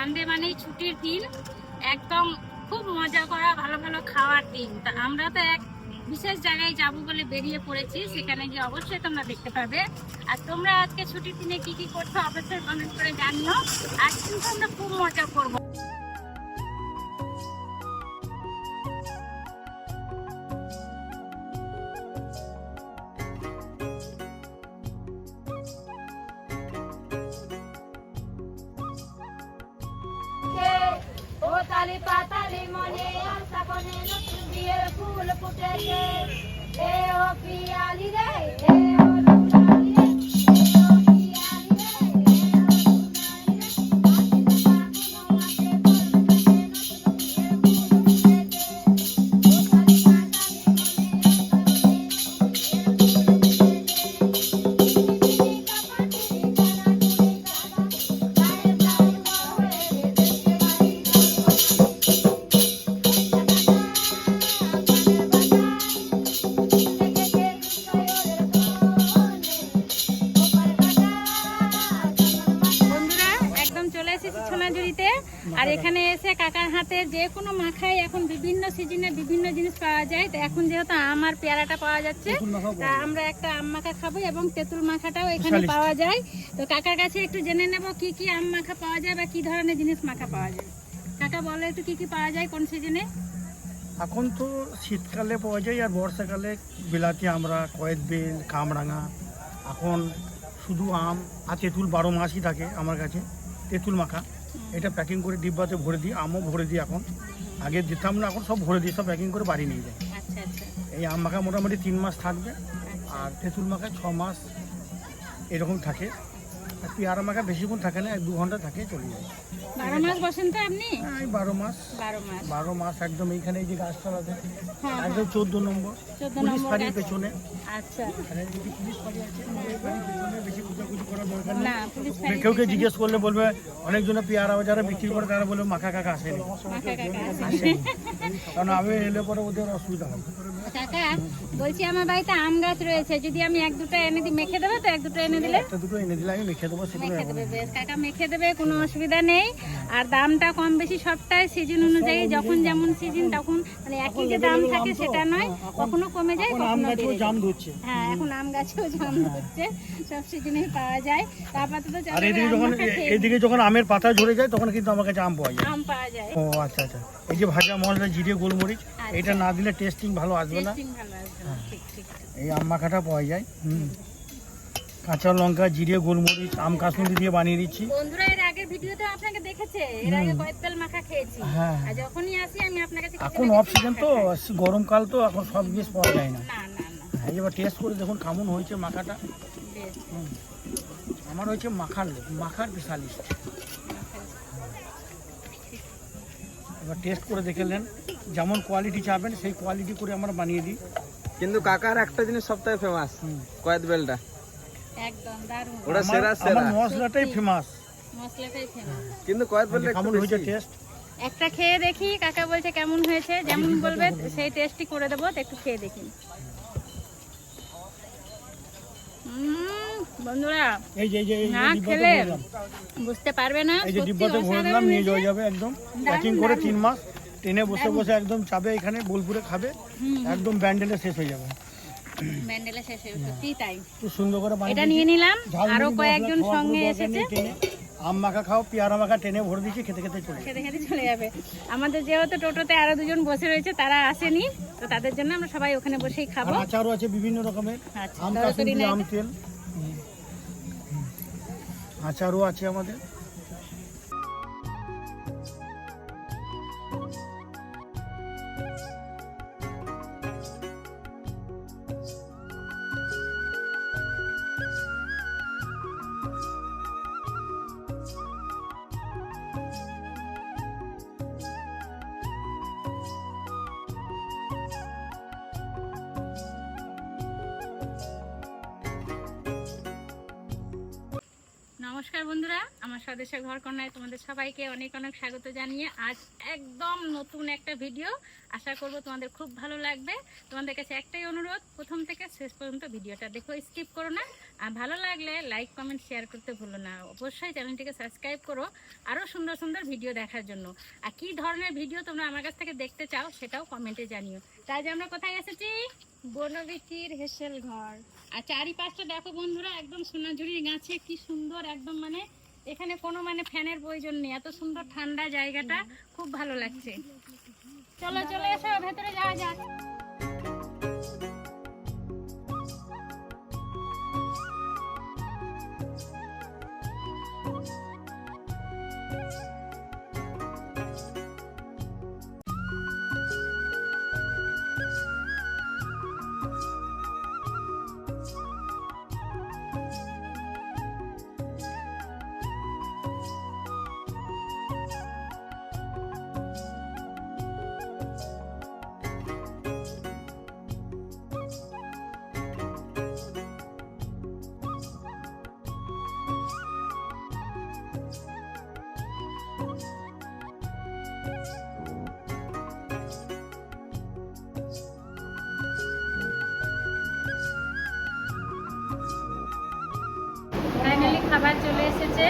Sunday মানেই ছুটির দিন। একদম খুব মজা করা, ভালো ভালো খাওয়ার দিন। তা আমরা তো এক বিশেষ জায়গায় যাব বলে বেরিয়ে পড়েছি, সেখানে গিয়ে অবশ্যই তোমরা দেখতে পাবে। আর তোমরা আজকে ছুটির দিনে কি কি করছ, অবশ্যই কমেন্ট করে জানিও। আর কিন্তু আমরা খুব মজা করব। তালি পাতালি মনে আশা কোনে নতুন বিয়ের ফুল ফুটেছে। এ ও পিয়ালি রে এ আর এখানে এসে কাকার হাতে যে কোনো মাখাই এখন বিভিন্ন সিজনে বিভিন্ন জিনিস পাওয়া যায়। তো এখন যেহেতু আম আর পেয়ারাটা পাওয়া যাচ্ছে তা আমরা একটা আম মাখা খাব এবং তেঁতুল মাখাটাও এখানে পাওয়া যায়। তো কাকার কাছে একটু জেনে নেব কি কি আম মাখা পাওয়া যায় বা কি ধরনের জিনিস মাখা পাওয়া যায়। কাকা বলো একটু কি কি পাওয়া যায় কোন সিজনে? এখন তো শীতকালে পাওয়া যায় আর বর্ষাকালে বিলাতি আমরা কয়েদ বেল কামরাঙা। এখন শুধু আম আর তেঁতুল বারো মাসই থাকে আমার কাছে তেঁতুল মাখা। এটা প্যাকিং করে ডিব্বাতে ভরে দিই আমও ভরে দিই এখন। আগে দিতাম না এখন সব ভরে দিই সব প্যাকিং করে বাড়ি নিয়ে যাই। আচ্ছা আচ্ছা। এই আম মাখা মোটামুটি তিন মাস থাকবে আর তেঁতুল মাখা ছ মাস এরকম থাকে। পেয়ারা মাখা বেশিক্ষণ থাকে না এক দু ঘণ্টা থাকে চলে যায়। বারো মাস বসেন তো আপনি? হ্যাঁ, এই বারো মাস। বারো মাস। বারো মাস একদম এইখানে এই যে গাছতলাতে হ্যাঁ একদম চোদ্দ নম্বর। পুলিশ ফাঁড়ির পেছনে। আচ্ছা। কেউ কে জিজ্ঞেস করলে বলবে অনেকজনে পেয়ারা যারা বিক্রি করে তারা বলবে মাখা কাকা আসেনি। কারণ আমি এলে পরে ওদের অসুবিধা হবে। কাকা বলছি আমার বাড়িতে আম গাছ রয়েছে যদি আমি এক দুটো এনে দিই মেখে দেবে তো? এক দুটো এনে দিলে? একটা দুটো এনে দিলে আমি মেখে দেবো সেগুলো মেখে দেবে। বেশ। কাকা মেখে দেবে কোনো অসুবিধা নেই। আর দামটা কম বেশি সবটাই সিজন অনুযায়ী যখন যেমন সিজন তখন মানে একই যে দাম থাকে সেটা নয় কখনো কমে যায় কখনো বেড়ে যায়। হ্যাঁ এখন আম গাছেও জাম হচ্ছে সব সিজনেই পাওয়া যায়। তারপর তো আর এদিকে যখন এদিকে যখন আমের পাতা ঝরে যায় তখন কিন্তু আমার কাছে আম পাওয়া যায়। আম পাওয়া যায়। ও আচ্ছা আচ্ছা। এই যে ভাজা মশলা জিরে গোলমরিচ আচ্ছা। এটা না দিলে টেস্টিং ভালো আসবে না। ঠিক। এই আম মাখাটা পাওয়া যায়। হুম। কাঁচা লঙ্কা জিরে গোলমরিচ আম কাসুন্দি দিয়ে বানিয়ে দিচ্ছি। বন্ধুরা এর আগের ভিডিওতে আপনাকে দেখেছে? এর আগে কয়েকতাল মাখা খেয়েছি। হ্যাঁ। আর যখনই আসি আমি আপনার কাছে এখন অফ সিজন তো গরমকাল তো এখন সব জিনিস পাওয়া যায় না। না না না হ্যাঁ, এবার টেস্ট করে দেখুন কেমন হয়েছে মাখাটা। আমার হয়েছে মাখার মাখার স্পেশালিস্ট এবার টেস্ট করে দেখে নেন যেমন কোয়ালিটি চাবেন সেই কোয়ালিটি করে আমরা বানিয়ে দিই। কিন্তু কাকার একটা জিনিস সবথেকে ফেমাস হুম। কয়েদ বেলটা। একদম দারুণ। ওটা আমার- সেরা সেরা। আমার মশলাটাই ফেমাস মশলাটাই ফেমাস কিন্তু কয়েদ বেলটা কেমন হয়েছে টেস্ট একটা খেয়ে দেখি কাকা বলছে কেমন হয়েছে যেমন বলবে সেই টেস্টই করে দেবো একটু খেয়ে দেখি। বন্ধুরা না খেলে বুঝতে পারবে না এই যে ডিব্বাতে ভরে নিয়ে যাওয়া যাবে একদম। প্যাকিং করে তিন মাস। ট্রেনে বসে বসে একদম চাবে এখানে বোলপুরে খাবে একদম ব্যান্ডেলে শেষ হয়ে যাবে। ম্যান্ডেলা শেষ হয়ে সত্যি তাই খুব সুন্দর করে এটা নিয়ে নিলাম। আরও কয়েকজন সঙ্গে এসেছে। আম মাখা খাও পেয়ারা মাখা টেনে ভরে দিচ্ছি খেতে খেতে চলে খেতে খেতে চলে যাবে। আমাদের যেহেতু টোটোতে আরও দুজন বসে রয়েছে তারা আসেনি তো তাদের জন্য আমরা সবাই ওখানে বসেই খাব। আচারও আছে বিভিন্ন রকমের। আচ্ছা, আম আম তেল। আচারও আছে আমাদের। নমস্কার বন্ধুরা। আমার স্বদেশে ঘর কন্যায় তোমাদের সবাইকে অনেক অনেক স্বাগত জানিয়ে আজ একদম নতুন একটা ভিডিও আশা করব তোমাদের খুব ভালো লাগবে। তোমাদের কাছে একটাই অনুরোধ, প্রথম থেকে শেষ পর্যন্ত ভিডিওটা দেখো স্কিপ করো না। আর ভালো লাগলে লাইক কমেন্ট শেয়ার করতে ভুলো না। অবশ্যই চ্যানেলটিকে সাবস্ক্রাইব করো আরও সুন্দর সুন্দর ভিডিও দেখার জন্য। আর কী ধরনের ভিডিও তোমরা আমার কাছ থেকে দেখতে চাও সেটাও কমেন্টে জানিও। তাই আমরা কোথায় এসেছি? বনবিটির হেসেল ঘর। আর চারিপাশটা দেখো বন্ধুরা, একদম সোনাঝুরির গাছে, কি সুন্দর, একদম মানে এখানে কোনো মানে ফ্যানের প্রয়োজন নেই। এত সুন্দর ঠান্ডা জায়গাটা, খুব ভালো লাগছে। চলো, চলে এসো, ভেতরে যাওয়া যাক। খাবার চলে এসেছে।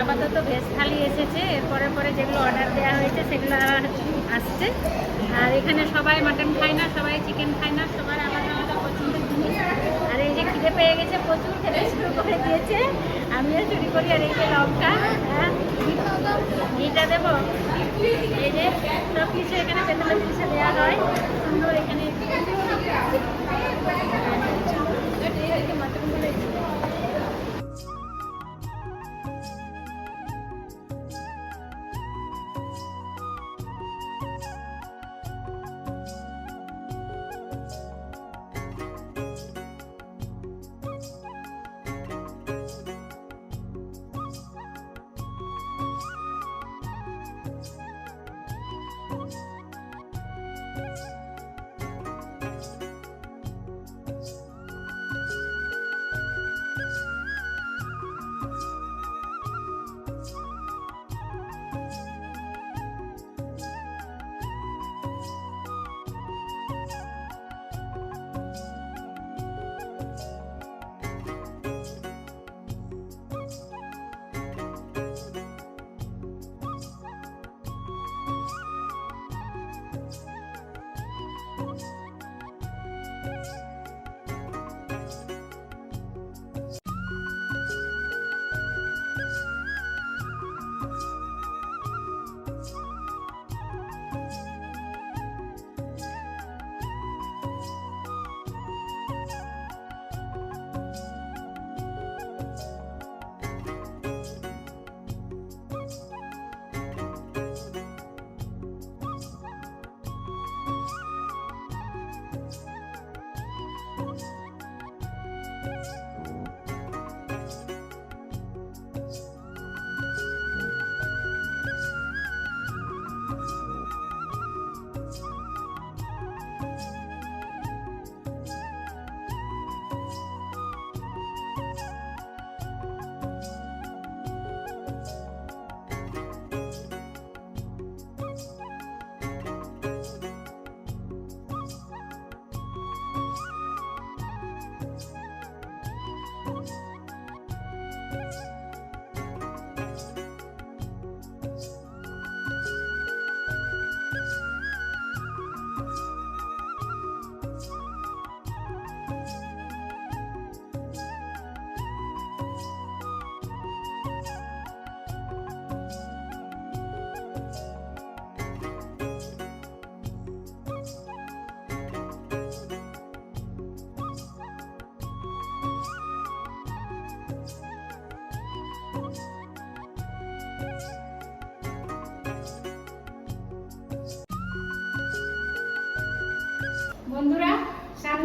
আপাতত ভেজ থালি এসেছে। এরপরে পরে যেগুলো অর্ডার দেওয়া হয়েছে, সেগুলো আর আসছে। আর এখানে সবাই মাটন খায় না, সবাই চিকেন খায় না, সবার আলাদা আলাদা পছন্দের জিনিস। আর এই যে খিদে পেয়ে গেছে, প্রচুর খেতে শুরু করে দিয়েছে। আমিও চুরি করি আর এই যে লঙ্কা হ্যাঁ এইটা দেবো। এই যে সব কিছু এখানে পেতলের পিছে দেওয়া হয়। সুন্দর এখানে। মাটনগুলো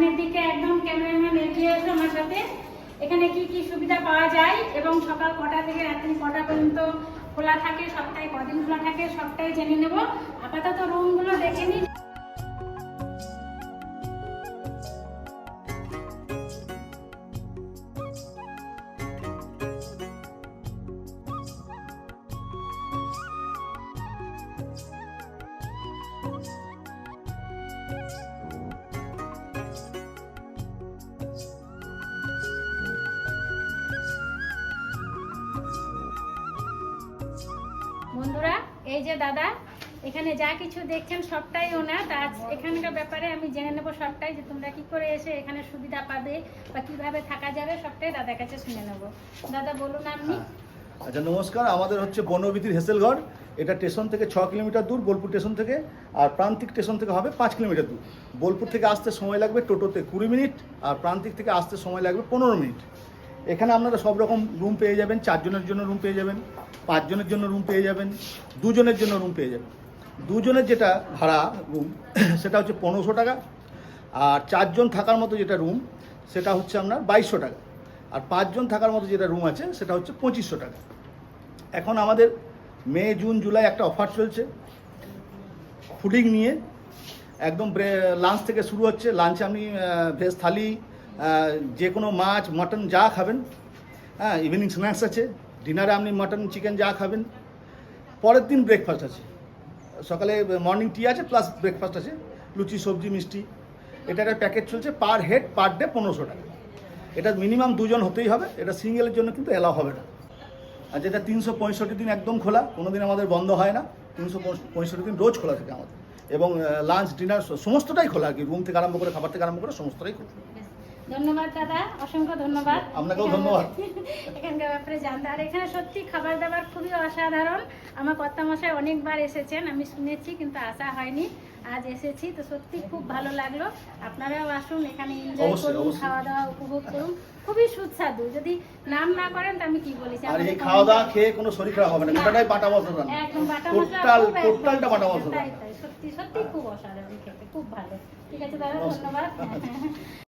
সামনের দিকে একদম ক্যামেরাম্যান এগিয়ে এসো আমার সাথে। এখানে কি কি সুবিধা পাওয়া যায় এবং সকাল কটা থেকে রাত্রি কটা পর্যন্ত খোলা থাকে সপ্তাহে কদিন খোলা থাকে, সবটাই জেনে নেব। আপাতত রুমগুলো দেখে নিই। এই যে দাদা, এখানে যা কিছু দেখছেন সবটাই ওনার। তা এখানকার ব্যাপারে আমি জেনে নেব সবটাই যে তোমরা কি করে এসে এখানে সুবিধা পাবে বা কীভাবে থাকা যাবে সবটাই দাদার কাছে শুনে নেব। দাদা, বলুন আপনি। আচ্ছা নমস্কার। আমাদের হচ্ছে বনবিধির হেসেলঘর। এটা স্টেশন থেকে ছ কিলোমিটার দূর, বোলপুর স্টেশন থেকে, আর প্রান্তিক স্টেশন থেকে হবে পাঁচ কিলোমিটার দূর। বোলপুর থেকে আসতে সময় লাগবে টোটোতে কুড়ি মিনিট, আর প্রান্তিক থেকে আসতে সময় লাগবে পনেরো মিনিট। এখানে আপনারা সব রকম রুম পেয়ে যাবেন, চারজনের জন্য রুম পেয়ে যাবেন, পাঁচজনের জন্য রুম পেয়ে যাবেন, দুজনের জন্য রুম পেয়ে যাবেন। দুজনের যেটা ভাড়া রুম সেটা হচ্ছে পনেরোশো টাকা। আর চারজন থাকার মতো যেটা রুম সেটা হচ্ছে আপনার বাইশশো টাকা। আর পাঁচজন থাকার মতো যেটা রুম আছে, সেটা হচ্ছে পঁচিশশো টাকা। এখন আমাদের মে, জুন, জুলাই একটা অফার চলছে। ফুডিং নিয়ে একদম লাঞ্চ থেকে শুরু হচ্ছে। লাঞ্চে আপনি ভেজ থালি যে কোনো মাছ, মটন যা খাবেন। হ্যাঁ ইভিনিং স্ন্যাক্স আছে। ডিনারে আপনি মটন চিকেন যা খাবেন। পরের দিন ব্রেকফাস্ট আছে। সকালে মর্নিং টি আছে প্লাস ব্রেকফাস্ট আছে। লুচি, সবজি, মিষ্টি। এটা একটা প্যাকেজ চলছে পার হেড পার ডে পনেরোশো টাকা। এটা মিনিমাম দুজন হতেই হবে। এটা সিঙ্গেলের জন্য কিন্তু এলাও হবে না। আর যেটা তিনশো পঁয়ষট্টি দিন একদম খোলা কোনো দিন আমাদের বন্ধ হয় না। তিনশো পঁয়ষট্টি দিন রোজ খোলা থাকে আমাদের। এবং লাঞ্চ ডিনার সমস্তটাই খোলা আর কি। রুম থেকে আরম্ভ করে, খাবার থেকে আরম্ভ করে, সমস্তটাই খোলা। ধন্যবাদ দাদা। অসংখ্য ধন্যবাদ। আপনাকেও ধন্যবাদ। এখানকার ব্যাপারে জানতে। আর এখানে সত্যি খাবার দাবার খুবই অসাধারণ। আমার কর্তামশাই অনেকবার এসেছেন আমি শুনেছি কিন্তু আসা হয়নি। আজ এসেছি তো সত্যি খুব ভালো লাগল। আপনারাও আসুন এখানে এনজয় করুন খাওয়া দাওয়া উপভোগ করুন। খুবই সুস্বাদু। যদি নাম না করেন তো আমি কি বলেছি আর এই খাওয়া দাওয়া খেয়ে কোনো শরীর খারাপ হবে না। গোটাটাই বাটা মশলা একদম বাটা মশলা টোটাল টোটালটা বাটা মশলা সত্যি সত্যি খুব অসাধারণ খেতে। খুব ভালো। ঠিক আছে দাদা ধন্যবাদ।